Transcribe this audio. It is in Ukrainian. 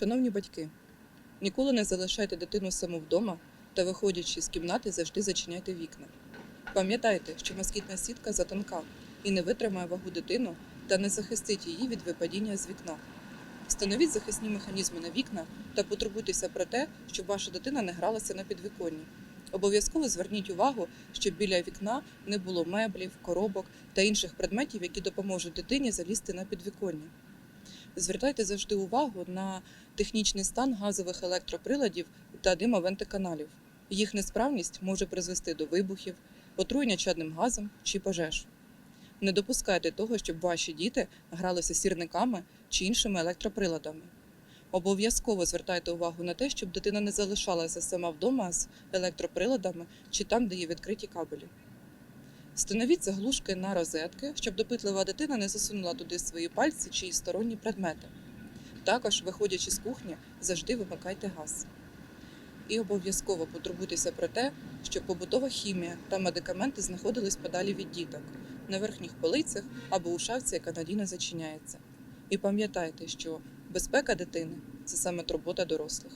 Шановні батьки, ніколи не залишайте дитину саму вдома та, виходячи з кімнати, завжди зачиняйте вікна. Пам'ятайте, що москітна сітка затонка і не витримає вагу дитину та не захистить її від випадіння з вікна. Встановіть захисні механізми на вікна та потурбуйтеся про те, щоб ваша дитина не гралася на підвіконні. Обов'язково зверніть увагу, щоб біля вікна не було меблів, коробок та інших предметів, які допоможуть дитині залізти на підвіконня. Звертайте завжди увагу на технічний стан газових електроприладів та димовентиканалів. Їх несправність може призвести до вибухів, отруєння чадним газом чи пожеж. Не допускайте того, щоб ваші діти гралися сірниками чи іншими електроприладами. Обов'язково звертайте увагу на те, щоб дитина не залишалася сама вдома з електроприладами чи там, де є відкриті кабелі. Встановіть заглушки на розетки, щоб допитлива дитина не засунула туди свої пальці чи сторонні предмети. Також, виходячи з кухні, завжди вимикайте газ. І обов'язково потурбуйтеся про те, щоб побутова хімія та медикаменти знаходились подалі від діток, на верхніх полицях або у шафці, яка надійно зачиняється. І пам'ятайте, що безпека дитини це саме турбота дорослих.